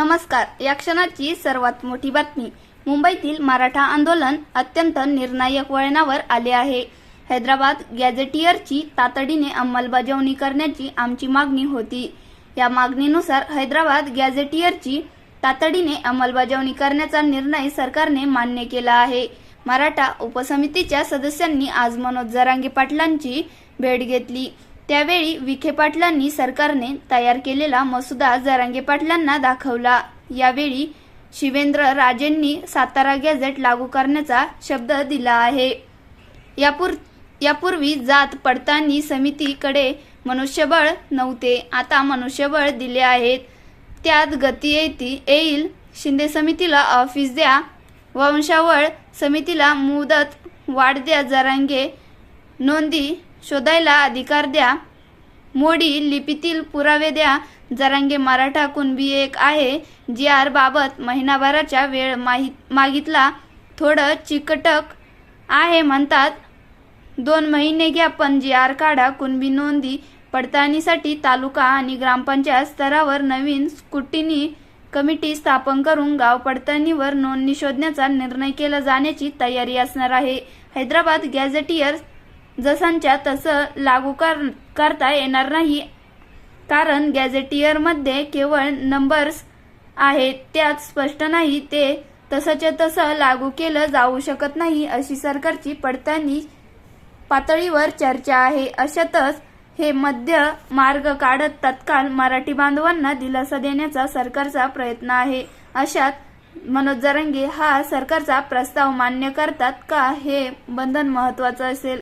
नमस्कार. या क्षणाची सर्वात मोठी बातमी. मुंबईतील मराठा आंदोलन अत्यंत निर्णायक वळणावर आले आहे. हैदराबाद गॅझेटियरची तातडीने अंमलबजावणी करण्याची आमची मागणी होती. या मागणीनुसार हैदराबाद गॅझेटियरची तातडीने अंमलबजावणी करण्याचा निर्णय सरकारने मान्य केला आहे. मराठा उपसमितीच्या सदस्यांनी आज मनोज जरांगे पाटलांची भेट घेतली. त्यावेळी विखे पाटलांनी सरकारने तयार केलेला मसुदा जरांगे पाटलांना दाखवला. यावेळी शिवेंद्र राजेंनी सातारा गॅझेट लागू करण्याचा शब्द दिला आहे. यापूर यापूर्वी जात पडताळणी समितीकडे मनुष्यबळ नव्हते आता मनुष्यबळ दिले आहेत. त्यात गती येती येईल. शिंदे समितीला ऑफिस द्या. वंशावळ समितीला मुदत वाढ द्या जरांगे. नोंदी शोधायला अधिकार द्या. मोडी लिपीतील पुरावे द्या. जरांगे मराठा कुणबी एक आहे. जी. आर. बाबत महिनाभराच्या वेळ माहि- मागितला. थोडं चिकटक आहे म्हणतात. दोन महिने घ्या पण जी. आर. काढा कुणबी नोंदी. पडताळणीसाठी तालुका आणि ग्रामपंचायत स्तरावर नवीन स्कुटिनी कमिटी स्थापन करून गाव पडताळणीवर नोंदणी शोधण्याचा निर्णय केला जाण्याची तयारी असणार आहे. हैदराबाद गॅझेटियर जसांच्या तसं लागू कर करता येणार नाही. कारण गॅझेटियरमध्ये केवळ नंबर्स आहेत त्यात स्पष्ट नाही ते तसंच्या तसं लागू केलं जाऊ शकत नाही अशी सरकारची पडताळणी पातळीवर चर्चा आहे. अशातच हे मध्य मार्ग काढत तत्काळ मराठी बांधवांना दिलासा देण्याचा सरकारचा प्रयत्न आहे. अशात मनोज जरंगे हा सरकारचा प्रस्ताव मान्य करतात का? हे बंधन महत्वाचं असेल.